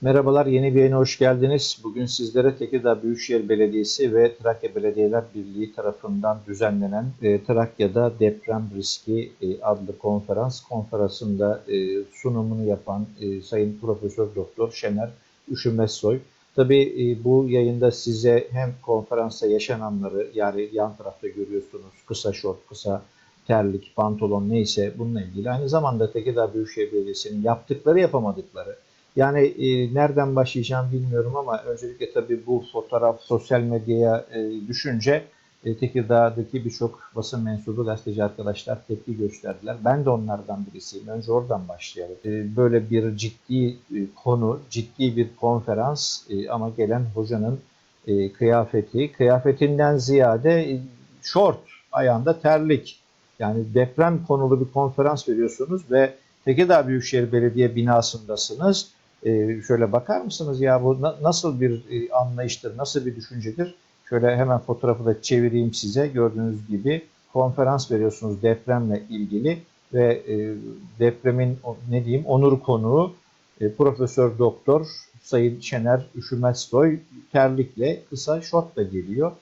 Merhabalar, yeni bir yayına hoş geldiniz. Bugün sizlere Tekirdağ Büyükşehir Belediyesi ve Trakya Belediyeler Birliği tarafından düzenlenen e, Trakya'da Deprem Riski e, adlı konferans konferansında e, sunumunu yapan e, Sayın Profesör Doktor Şener Üşümezsoy. Tabii e, bu yayında size hem konferansta yaşananları yani yan tarafta görüyorsunuz kısa şort, kısa terlik, pantolon neyse bununla ilgili aynı zamanda Tekirdağ Büyükşehir Belediyesi'nin yaptıkları yapamadıkları yani e, nereden başlayacağım bilmiyorum ama öncelikle tabii bu fotoğraf sosyal medyaya e, düşünce e, Tekirdağ'daki birçok basın mensubu gazeteci arkadaşlar tepki gösterdiler. Ben de onlardan birisiyim. Önce oradan başlayalım. E, böyle bir ciddi e, konu, ciddi bir konferans e, ama gelen hocanın e, kıyafeti, kıyafetinden ziyade e, şort, ayağında terlik. Yani deprem konulu bir konferans veriyorsunuz ve Tekirdağ Büyükşehir Belediye binasındasınız. Ee, şöyle bakar mısınız ya bu na- nasıl bir e, anlayıştır, nasıl bir düşüncedir? Şöyle hemen fotoğrafı da çevireyim size. Gördüğünüz gibi konferans veriyorsunuz depremle ilgili ve e, depremin ne diyeyim onur konuğu e, Profesör Doktor Sayın Şener Üşümezsoy terlikle kısa şortla geliyor.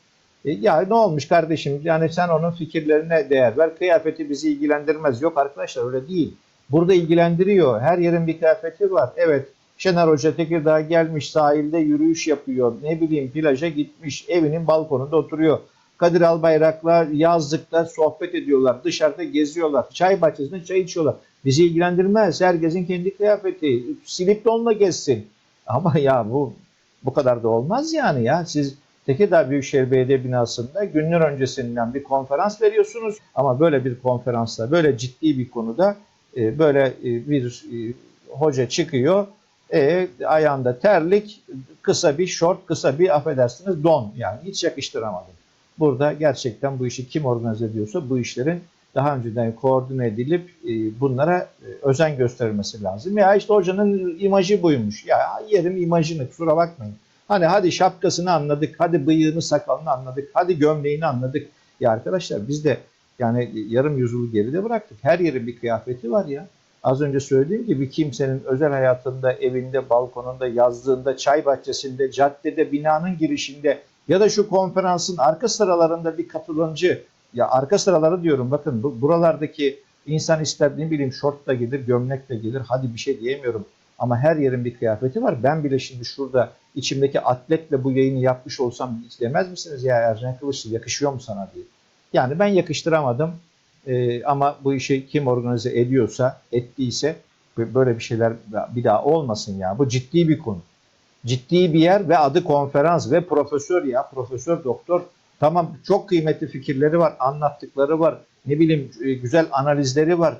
Ya ne olmuş kardeşim? Yani sen onun fikirlerine değer ver. Kıyafeti bizi ilgilendirmez. Yok arkadaşlar öyle değil. Burada ilgilendiriyor. Her yerin bir kıyafeti var. Evet Şener Hoca Tekirdağ'a gelmiş sahilde yürüyüş yapıyor. Ne bileyim plaja gitmiş evinin balkonunda oturuyor. Kadir Albayrak'la yazlıkta sohbet ediyorlar. Dışarıda geziyorlar. Çay bahçesinde çay içiyorlar. Bizi ilgilendirmez. Herkesin kendi kıyafeti. Silip donla gezsin. Ama ya bu bu kadar da olmaz yani ya. Siz Tekirdağ Büyükşehir Belediye binasında günler öncesinden bir konferans veriyorsunuz. Ama böyle bir konferansta, böyle ciddi bir konuda e, böyle e, bir e, hoca çıkıyor. E, ayağında terlik, kısa bir şort, kısa bir affedersiniz don. Yani hiç yakıştıramadım. Burada gerçekten bu işi kim organize ediyorsa bu işlerin daha önceden koordine edilip e, bunlara e, özen gösterilmesi lazım. Ya işte hocanın imajı buymuş. Ya yerim imajını kusura bakmayın. Hani hadi şapkasını anladık, hadi bıyığını sakalını anladık, hadi gömleğini anladık. Ya arkadaşlar biz de yani yarım yüzyılı geride bıraktık. Her yerin bir kıyafeti var ya. Az önce söylediğim gibi kimsenin özel hayatında, evinde, balkonunda, yazdığında, çay bahçesinde, caddede, binanın girişinde ya da şu konferansın arka sıralarında bir katılımcı, ya arka sıraları diyorum bakın bu, buralardaki insan ister ne bileyim şortla gelir, gömlekle gelir, hadi bir şey diyemiyorum. Ama her yerin bir kıyafeti var. Ben bile şimdi şurada içimdeki atletle bu yayını yapmış olsam demez misiniz ya Ercan Kılıçlı yakışıyor mu sana diye. Yani ben yakıştıramadım. Ee, ama bu işi kim organize ediyorsa, ettiyse böyle bir şeyler bir daha olmasın ya. Bu ciddi bir konu. Ciddi bir yer ve adı konferans ve profesör ya, profesör doktor. Tamam çok kıymetli fikirleri var, anlattıkları var. Ne bileyim e, güzel analizleri var.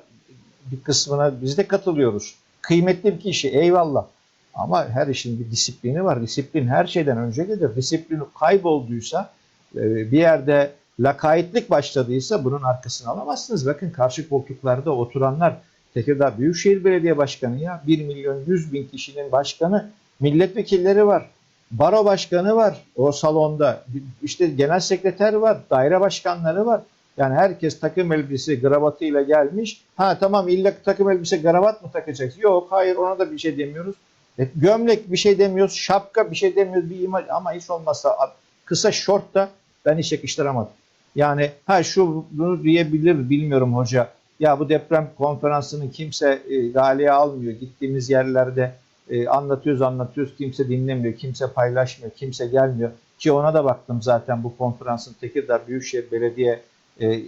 Bir kısmına biz de katılıyoruz. Kıymetli bir kişi eyvallah. Ama her işin bir disiplini var. Disiplin her şeyden önce gelir. Disiplin kaybolduysa e, bir yerde lakaytlık başladıysa bunun arkasını alamazsınız. Bakın karşı koltuklarda oturanlar Tekirdağ Büyükşehir Belediye Başkanı ya 1 milyon 100 bin kişinin başkanı milletvekilleri var. Baro başkanı var o salonda. İşte genel sekreter var. Daire başkanları var. Yani herkes takım elbisesi gravatıyla gelmiş. Ha tamam illa takım elbise gravat mı takacaksın? Yok hayır ona da bir şey demiyoruz. E, gömlek bir şey demiyoruz. Şapka bir şey demiyoruz. Bir imaj ama hiç olmazsa kısa şort da ben hiç yakıştıramadım. Yani ha şu bunu diyebilir bilmiyorum hoca. Ya bu deprem konferansını kimse e, galiye almıyor. Gittiğimiz yerlerde e, anlatıyoruz anlatıyoruz kimse dinlemiyor, kimse paylaşmıyor, kimse gelmiyor. Ki ona da baktım zaten bu konferansın Tekirdağ Büyükşehir Belediye e, e,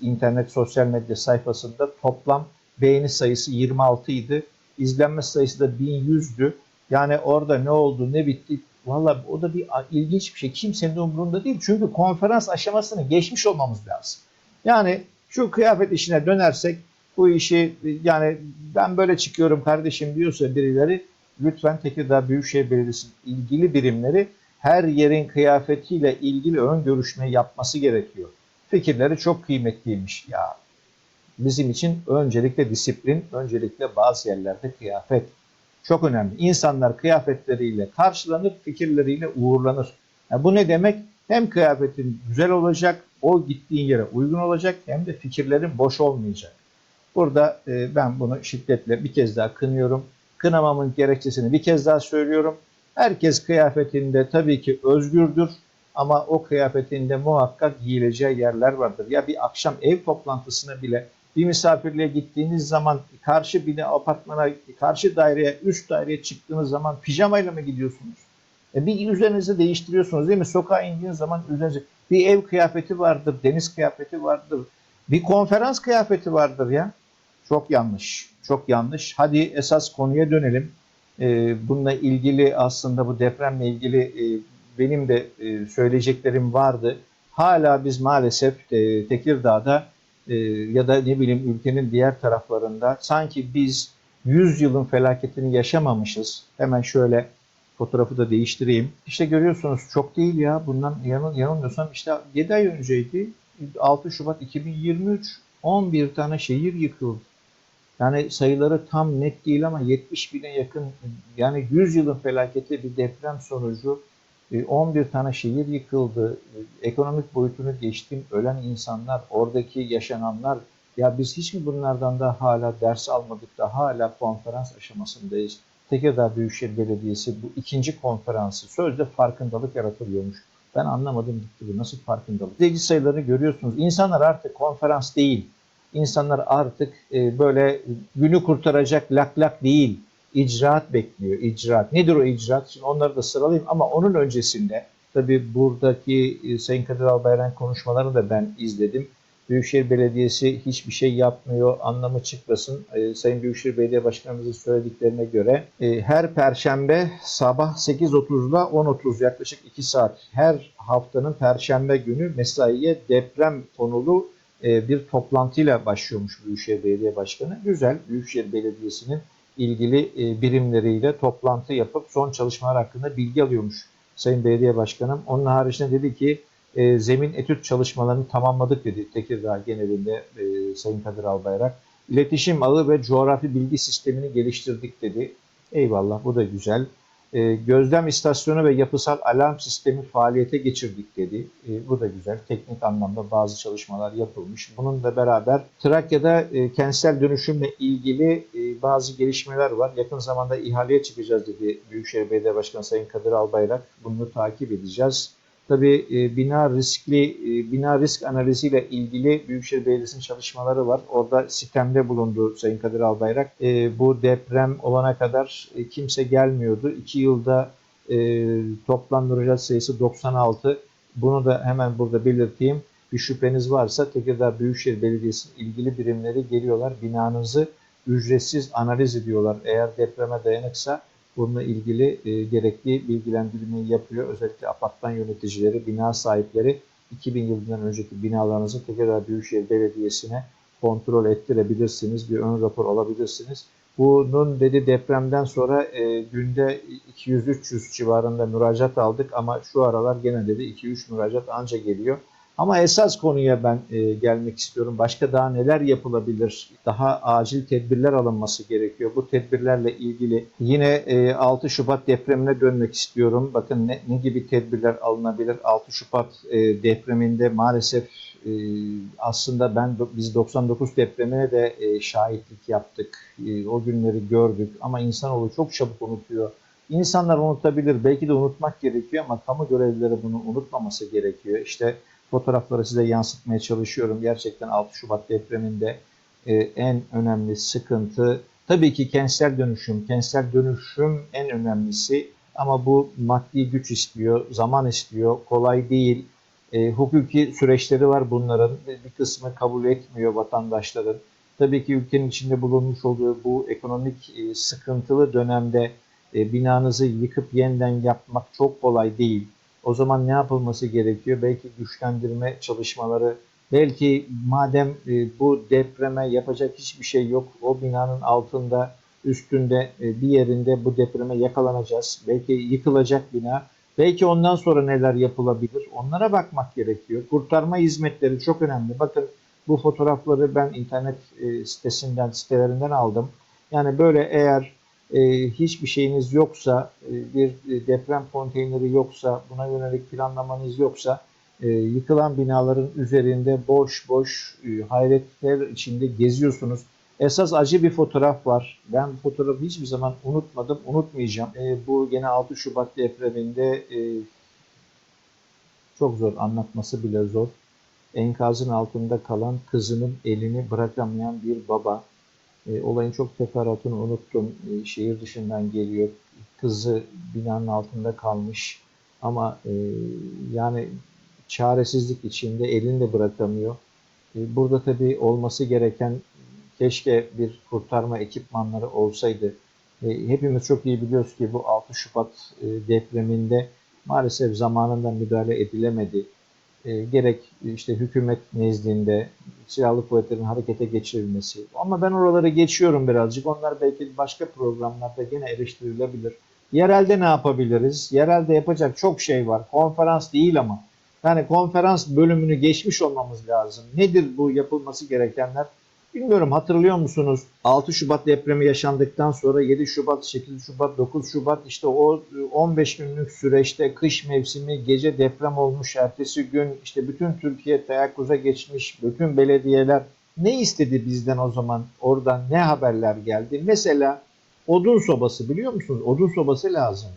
internet sosyal medya sayfasında toplam beğeni sayısı 26 idi. İzlenme sayısı da 1100'dü. Yani orada ne oldu ne bitti Valla o da bir ilginç bir şey. Kimsenin umurunda değil. Çünkü konferans aşamasını geçmiş olmamız lazım. Yani şu kıyafet işine dönersek bu işi yani ben böyle çıkıyorum kardeşim diyorsa birileri lütfen Tekirdağ Büyükşehir Belediyesi'nin ilgili birimleri her yerin kıyafetiyle ilgili ön görüşme yapması gerekiyor. Fikirleri çok kıymetliymiş ya. Bizim için öncelikle disiplin, öncelikle bazı yerlerde kıyafet çok önemli. İnsanlar kıyafetleriyle karşılanır, fikirleriyle uğurlanır. Yani bu ne demek? Hem kıyafetin güzel olacak, o gittiğin yere uygun olacak hem de fikirlerin boş olmayacak. Burada e, ben bunu şiddetle bir kez daha kınıyorum. kınamamın gerekçesini bir kez daha söylüyorum. Herkes kıyafetinde tabii ki özgürdür ama o kıyafetinde muhakkak giyileceği yerler vardır. Ya bir akşam ev toplantısına bile bir misafirliğe gittiğiniz zaman karşı bina apartmana, karşı daireye, üst daireye çıktığınız zaman pijamayla mı gidiyorsunuz? E bir üzerinizi değiştiriyorsunuz değil mi? Sokağa indiğiniz zaman üzerinize bir ev kıyafeti vardır, deniz kıyafeti vardır, bir konferans kıyafeti vardır ya. Çok yanlış, çok yanlış. Hadi esas konuya dönelim. E, bununla ilgili aslında bu depremle ilgili e, benim de e, söyleyeceklerim vardı. Hala biz maalesef Tekirdağ'da e, ya da ne bileyim ülkenin diğer taraflarında sanki biz 100 yılın felaketini yaşamamışız. Hemen şöyle fotoğrafı da değiştireyim. İşte görüyorsunuz çok değil ya bundan yanıl, yanılmıyorsam işte 7 ay önceydi 6 Şubat 2023 11 tane şehir yıkıldı. Yani sayıları tam net değil ama 70 bine yakın yani 100 yılın felaketi bir deprem sonucu 11 tane şehir yıkıldı. Ekonomik boyutunu geçtim. Ölen insanlar, oradaki yaşananlar. Ya biz hiç mi bunlardan da hala ders almadık da hala konferans aşamasındayız. Tekirdağ Büyükşehir Belediyesi bu ikinci konferansı sözde farkındalık yaratılıyormuş. Ben anlamadım gitti bu nasıl farkındalık. İzleyici sayılarını görüyorsunuz. İnsanlar artık konferans değil. İnsanlar artık e, böyle günü kurtaracak lak lak değil icraat bekliyor. İcraat. Nedir o icraat? Şimdi onları da sıralayayım ama onun öncesinde tabii buradaki e, Sayın Kadir Albayrak konuşmalarını da ben izledim. Büyükşehir Belediyesi hiçbir şey yapmıyor anlamı çıkmasın. E, Sayın Büyükşehir Belediye Başkanımızın söylediklerine göre e, her perşembe sabah 8.30'da 10.30 yaklaşık 2 saat her haftanın perşembe günü mesaiye deprem konulu e, bir toplantıyla başlıyormuş Büyükşehir Belediye Başkanı. Güzel. Büyükşehir Belediyesi'nin ilgili e, birimleriyle toplantı yapıp son çalışmalar hakkında bilgi alıyormuş Sayın Belediye Başkanım. Onun haricinde dedi ki e, zemin etüt çalışmalarını tamamladık dedi Tekirdağ genelinde e, Sayın Kadir Albayrak. İletişim ağı ve coğrafi bilgi sistemini geliştirdik dedi. Eyvallah bu da güzel. E, gözlem istasyonu ve yapısal alarm sistemi faaliyete geçirdik dedi. E, bu da güzel. Teknik anlamda bazı çalışmalar yapılmış. Bununla beraber Trakya'da e, kentsel dönüşümle ilgili e, bazı gelişmeler var. Yakın zamanda ihaleye çıkacağız dedi Büyükşehir Belediye Başkanı Sayın Kadir Albayrak. Bunu takip edeceğiz. Tabii e, bina riskli e, bina risk analiziyle ilgili Büyükşehir Belediyesi'nin çalışmaları var. Orada sistemde bulundu Sayın Kadir Albayrak. E, bu deprem olana kadar e, kimse gelmiyordu. İki yılda toplam müracaat sayısı 96. Bunu da hemen burada belirteyim. Bir şüpheniz varsa Tekirdağ Büyükşehir Belediyesi'nin ilgili birimleri geliyorlar. Binanızı ücretsiz analiz ediyorlar. Eğer depreme dayanıksa bununla ilgili e, gerekli bilgilendirmeyi yapıyor. Özellikle apartman yöneticileri, bina sahipleri 2000 yılından önceki binalarınızı Tekirdağ Büyükşehir Belediyesi'ne kontrol ettirebilirsiniz. Bir ön rapor alabilirsiniz. Bunun dedi depremden sonra e, günde 200-300 civarında müracaat aldık ama şu aralar gene dedi 2-3 müracaat anca geliyor. Ama esas konuya ben e, gelmek istiyorum. Başka daha neler yapılabilir? Daha acil tedbirler alınması gerekiyor. Bu tedbirlerle ilgili yine e, 6 Şubat depremine dönmek istiyorum. Bakın ne, ne gibi tedbirler alınabilir? 6 Şubat e, depreminde maalesef e, aslında ben biz 99 depremine de e, şahitlik yaptık. E, o günleri gördük ama insanoğlu çok çabuk unutuyor. İnsanlar unutabilir. Belki de unutmak gerekiyor ama kamu görevlileri bunu unutmaması gerekiyor. İşte fotoğrafları size yansıtmaya çalışıyorum. Gerçekten 6 Şubat depreminde e, en önemli sıkıntı tabii ki kentsel dönüşüm. Kentsel dönüşüm en önemlisi ama bu maddi güç istiyor, zaman istiyor, kolay değil. E, hukuki süreçleri var bunların. Bir kısmı kabul etmiyor vatandaşların. Tabii ki ülkenin içinde bulunmuş olduğu bu ekonomik e, sıkıntılı dönemde e, binanızı yıkıp yeniden yapmak çok kolay değil. O zaman ne yapılması gerekiyor? Belki güçlendirme çalışmaları, belki madem e, bu depreme yapacak hiçbir şey yok, o binanın altında, üstünde e, bir yerinde bu depreme yakalanacağız. Belki yıkılacak bina. Belki ondan sonra neler yapılabilir? Onlara bakmak gerekiyor. Kurtarma hizmetleri çok önemli. Bakın bu fotoğrafları ben internet e, sitesinden, sitelerinden aldım. Yani böyle eğer hiçbir şeyiniz yoksa, e, bir e, deprem konteyneri yoksa, buna yönelik planlamanız yoksa, e, yıkılan binaların üzerinde boş boş hayretler içinde geziyorsunuz. Esas acı bir fotoğraf var. Ben bu fotoğrafı hiçbir zaman unutmadım, unutmayacağım. Bu gene 6 Şubat depreminde çok zor, anlatması bile zor. Enkazın altında kalan kızının elini bırakamayan bir baba. E, olayın çok teferruatını unuttum. E, şehir dışından geliyor. Kızı binanın altında kalmış. Ama e, yani çaresizlik içinde elini de bırakamıyor. E, burada tabii olması gereken keşke bir kurtarma ekipmanları olsaydı. E, hepimiz çok iyi biliyoruz ki bu 6 Şubat e, depreminde maalesef zamanında müdahale edilemedi. E, gerek işte hükümet nezdinde silahlı kuvvetlerin harekete geçirilmesi. Ama ben oraları geçiyorum birazcık. Onlar belki başka programlarda gene eleştirilebilir. Yerelde ne yapabiliriz? Yerelde yapacak çok şey var. Konferans değil ama. Yani konferans bölümünü geçmiş olmamız lazım. Nedir bu yapılması gerekenler? Bilmiyorum hatırlıyor musunuz? 6 Şubat depremi yaşandıktan sonra 7 Şubat, 8 Şubat, 9 Şubat işte o 15 günlük süreçte kış mevsimi gece deprem olmuş. Ertesi gün işte bütün Türkiye teyakkuza geçmiş. Bütün belediyeler ne istedi bizden o zaman? Oradan ne haberler geldi? Mesela odun sobası biliyor musunuz? Odun sobası lazım.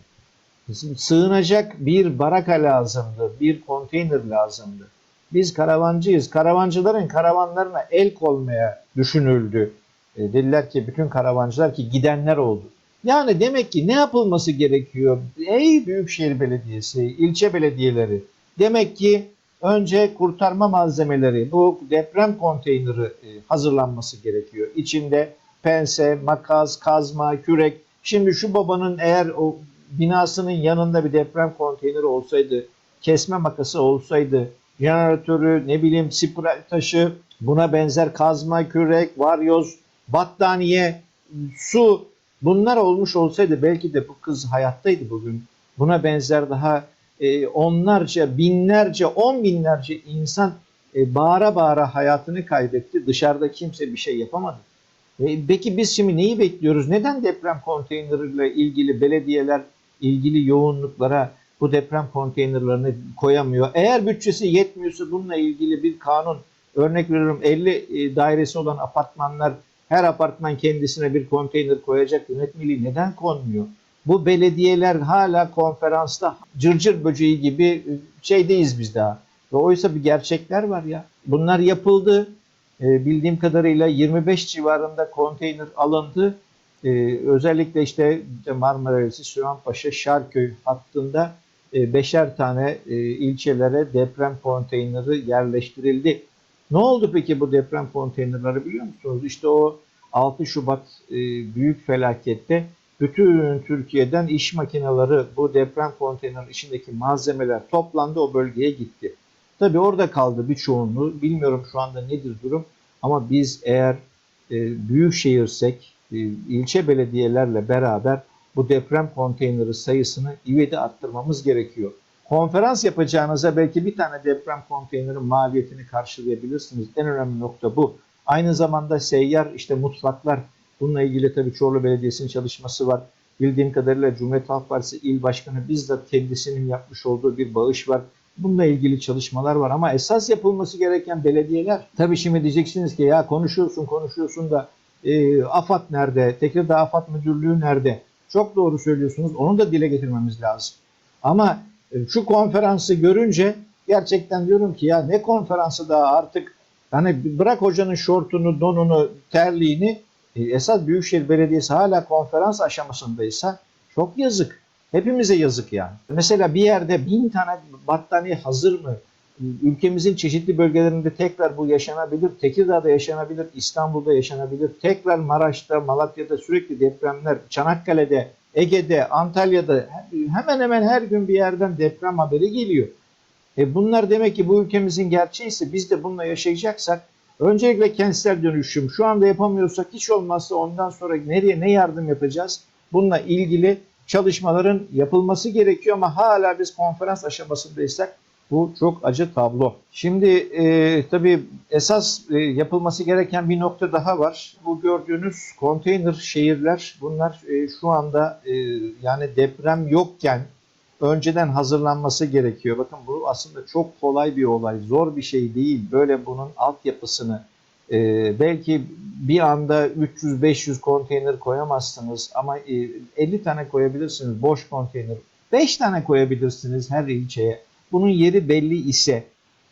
Sığınacak bir baraka lazımdı, bir konteyner lazımdı. Biz karavancıyız. Karavancıların karavanlarına el koymaya düşünüldü. E, dediler ki bütün karavancılar ki gidenler oldu. Yani demek ki ne yapılması gerekiyor? Ey Büyükşehir Belediyesi, ilçe belediyeleri. Demek ki önce kurtarma malzemeleri, bu deprem konteyneri e, hazırlanması gerekiyor. İçinde pense, makas, kazma, kürek. Şimdi şu babanın eğer o binasının yanında bir deprem konteyneri olsaydı, kesme makası olsaydı, jeneratörü, ne bileyim spiral taşı, buna benzer kazma, kürek, varyoz, battaniye, su bunlar olmuş olsaydı belki de bu kız hayattaydı bugün. Buna benzer daha e, onlarca, binlerce, on binlerce insan e, bağıra bağıra hayatını kaybetti. Dışarıda kimse bir şey yapamadı. E, peki biz şimdi neyi bekliyoruz? Neden deprem konteyneriyle ilgili belediyeler ilgili yoğunluklara bu deprem konteynerlerini koyamıyor. Eğer bütçesi yetmiyorsa bununla ilgili bir kanun örnek veriyorum 50 e, dairesi olan apartmanlar her apartman kendisine bir konteyner koyacak yönetmeliği neden konmuyor? Bu belediyeler hala konferansta cırcır böceği gibi e, şeydeyiz biz daha. Ve oysa bir gerçekler var ya. Bunlar yapıldı. E, bildiğim kadarıyla 25 civarında konteyner alındı. Ee, özellikle işte Marmara Yolcu, Süleymanpaşa, Şarköy hattında e, beşer tane e, ilçelere deprem konteyneri yerleştirildi. Ne oldu peki bu deprem konteynerleri biliyor musunuz? İşte o 6 Şubat e, büyük felakette bütün Türkiye'den iş makineleri bu deprem konteyner içindeki malzemeler toplandı o bölgeye gitti. Tabi orada kaldı bir çoğunluğu. Bilmiyorum şu anda nedir durum ama biz eğer e, büyük şehirsek e, ilçe belediyelerle beraber bu deprem konteyneri sayısını ivedi arttırmamız gerekiyor. Konferans yapacağınıza belki bir tane deprem konteynerin maliyetini karşılayabilirsiniz. En önemli nokta bu. Aynı zamanda seyyar işte mutfaklar bununla ilgili tabii Çorlu Belediyesi'nin çalışması var. Bildiğim kadarıyla Cumhuriyet Halk Partisi il başkanı bizzat kendisinin yapmış olduğu bir bağış var. Bununla ilgili çalışmalar var ama esas yapılması gereken belediyeler. Tabii şimdi diyeceksiniz ki ya konuşuyorsun konuşuyorsun da e, AFAD nerede? Tekirdağ AFAD Müdürlüğü nerede? Çok doğru söylüyorsunuz. Onu da dile getirmemiz lazım. Ama e, şu konferansı görünce gerçekten diyorum ki ya ne konferansı daha artık hani bırak hocanın şortunu, donunu, terliğini e, esas Büyükşehir Belediyesi hala konferans aşamasındaysa çok yazık. Hepimize yazık yani. Mesela bir yerde bin tane battaniye hazır mı? Ülkemizin çeşitli bölgelerinde tekrar bu yaşanabilir. Tekirdağ'da yaşanabilir, İstanbul'da yaşanabilir. Tekrar Maraş'ta, Malatya'da sürekli depremler, Çanakkale'de, Ege'de, Antalya'da hemen hemen her gün bir yerden deprem haberi geliyor. E bunlar demek ki bu ülkemizin gerçeğiyse biz de bununla yaşayacaksak öncelikle kentsel dönüşüm şu anda yapamıyorsak hiç olmazsa ondan sonra nereye ne yardım yapacağız? Bununla ilgili çalışmaların yapılması gerekiyor ama hala biz konferans aşamasındaysak bu çok acı tablo. Şimdi e, tabii esas e, yapılması gereken bir nokta daha var. Bu gördüğünüz konteyner şehirler bunlar e, şu anda e, yani deprem yokken önceden hazırlanması gerekiyor. Bakın bu aslında çok kolay bir olay, zor bir şey değil. Böyle bunun altyapısını Ee, belki bir anda 300-500 konteyner koyamazsınız ama e, 50 tane koyabilirsiniz boş konteyner. 5 tane koyabilirsiniz her ilçeye. Bunun yeri belli ise,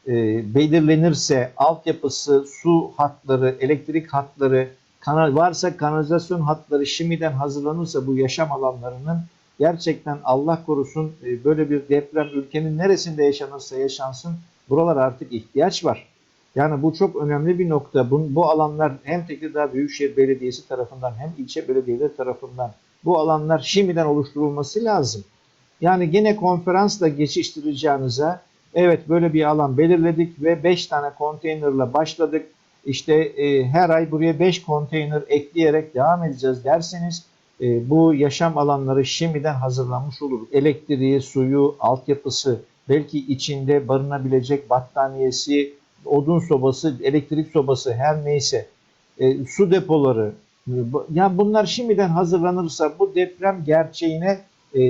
e, belirlenirse altyapısı, su hatları, elektrik hatları, kanal varsa kanalizasyon hatları şimdiden hazırlanırsa bu yaşam alanlarının gerçekten Allah korusun e, böyle bir deprem ülkenin neresinde yaşanırsa yaşansın buralara artık ihtiyaç var. Yani bu çok önemli bir nokta. Bu, bu alanlar hem Tekirdağ Büyükşehir Belediyesi tarafından hem ilçe belediyeleri tarafından bu alanlar şimdiden oluşturulması lazım. Yani yine konferansla geçiştireceğinize evet böyle bir alan belirledik ve 5 tane konteynerla başladık. İşte e, her ay buraya 5 konteyner ekleyerek devam edeceğiz derseniz e, bu yaşam alanları şimdiden hazırlanmış olur. Elektriği, suyu, altyapısı, belki içinde barınabilecek battaniyesi, odun sobası, elektrik sobası her neyse, e, su depoları. E, yani bunlar şimdiden hazırlanırsa bu deprem gerçeğine e,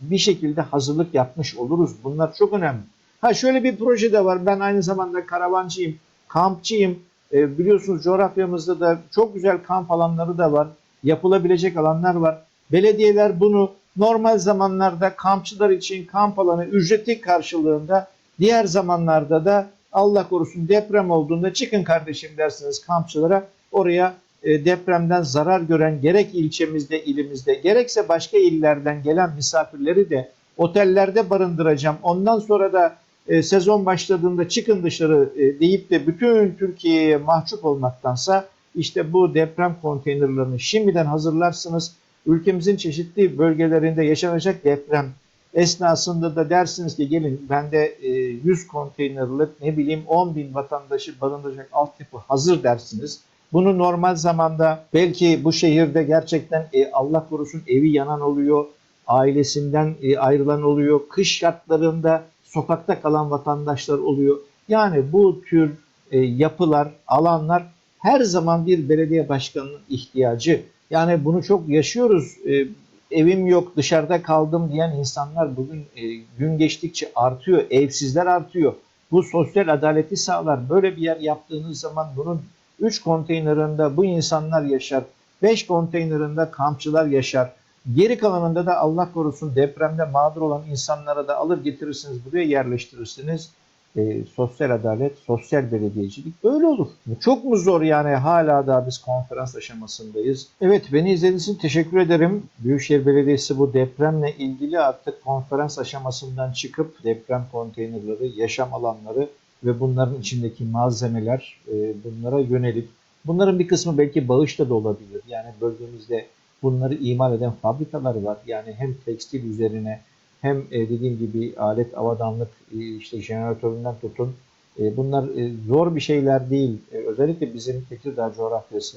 bir şekilde hazırlık yapmış oluruz. Bunlar çok önemli. Ha şöyle bir proje de var. Ben aynı zamanda karavancıyım, kampçıyım. E, biliyorsunuz coğrafyamızda da çok güzel kamp alanları da var. Yapılabilecek alanlar var. Belediyeler bunu normal zamanlarda kampçılar için kamp alanı ücreti karşılığında diğer zamanlarda da Allah korusun deprem olduğunda çıkın kardeşim dersiniz kampçılara oraya depremden zarar gören gerek ilçemizde ilimizde gerekse başka illerden gelen misafirleri de otellerde barındıracağım. Ondan sonra da e, sezon başladığında çıkın dışarı e, deyip de bütün Türkiye'ye mahcup olmaktansa işte bu deprem konteynerlerini şimdiden hazırlarsınız. Ülkemizin çeşitli bölgelerinde yaşanacak deprem esnasında da dersiniz ki gelin bende e, 100 konteynerlik ne bileyim 10 bin vatandaşı barındıracak altyapı hazır dersiniz. Bunu normal zamanda belki bu şehirde gerçekten e, Allah korusun evi yanan oluyor, ailesinden e, ayrılan oluyor, kış şartlarında sokakta kalan vatandaşlar oluyor. Yani bu tür e, yapılar, alanlar her zaman bir belediye başkanının ihtiyacı. Yani bunu çok yaşıyoruz. E, evim yok, dışarıda kaldım diyen insanlar bugün e, gün geçtikçe artıyor. Evsizler artıyor. Bu sosyal adaleti sağlar. Böyle bir yer yaptığınız zaman bunun 3 konteynerında bu insanlar yaşar. 5 konteynerında kampçılar yaşar. Geri kalanında da Allah korusun depremde mağdur olan insanlara da alır getirirsiniz buraya yerleştirirsiniz. E, sosyal adalet, sosyal belediyecilik böyle olur. Çok mu zor yani hala da biz konferans aşamasındayız. Evet beni izlediğiniz için teşekkür ederim. Büyükşehir Belediyesi bu depremle ilgili artık konferans aşamasından çıkıp deprem konteynerleri, yaşam alanları ve bunların içindeki malzemeler e, bunlara yönelip bunların bir kısmı belki bağışla da olabilir. Yani bölgemizde bunları imal eden fabrikalar var. Yani hem tekstil üzerine hem e, dediğim gibi alet avadanlık e, işte jeneratöründen tutun. E, bunlar e, zor bir şeyler değil. E, özellikle bizim Tekirdağ coğrafyası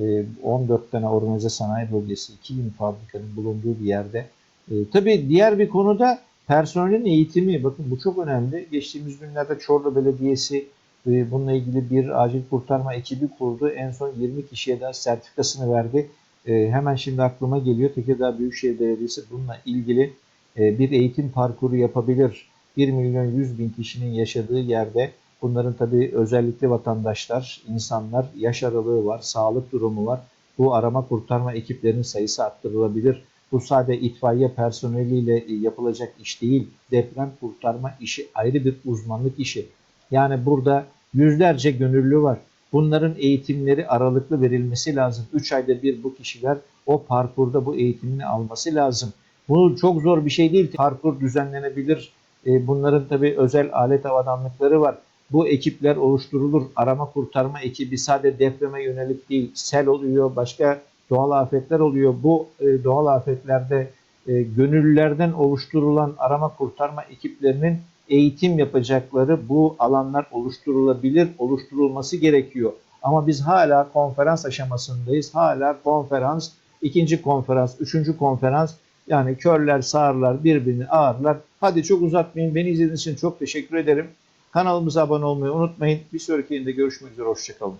e, 14 tane organize sanayi bölgesi, 2000 fabrikanın bulunduğu bir yerde. E, tabii diğer bir konuda personelin eğitimi. Bakın bu çok önemli. Geçtiğimiz günlerde Çorlu Belediyesi e, bununla ilgili bir acil kurtarma ekibi kurdu. En son 20 kişiye de sertifikasını verdi. E, hemen şimdi aklıma geliyor Tekirdağ Büyükşehir Belediyesi bununla ilgili e, bir eğitim parkuru yapabilir. 1 milyon 100 bin kişinin yaşadığı yerde bunların tabii özellikle vatandaşlar, insanlar, yaş aralığı var, sağlık durumu var. Bu arama kurtarma ekiplerinin sayısı arttırılabilir. Bu sadece itfaiye personeliyle e, yapılacak iş değil. Deprem kurtarma işi ayrı bir uzmanlık işi. Yani burada yüzlerce gönüllü var. Bunların eğitimleri aralıklı verilmesi lazım. 3 ayda bir bu kişiler o parkurda bu eğitimini alması lazım. Bu çok zor bir şey değil. Parkur düzenlenebilir. E, Bunların tabii özel alet havadanlıkları var. Bu ekipler oluşturulur. Arama kurtarma ekibi sadece depreme yönelik değil. Sel oluyor, başka doğal afetler oluyor. Bu e, doğal afetlerde e, gönüllülerden oluşturulan arama kurtarma ekiplerinin eğitim yapacakları bu alanlar oluşturulabilir, oluşturulması gerekiyor. Ama biz hala konferans aşamasındayız. Hala konferans, ikinci konferans, üçüncü konferans yani körler, sağırlar, birbirini ağırlar. Hadi çok uzatmayın. Beni izlediğiniz için çok teşekkür ederim. Kanalımıza abone olmayı unutmayın. Bir sonraki yayında görüşmek üzere. Hoşçakalın.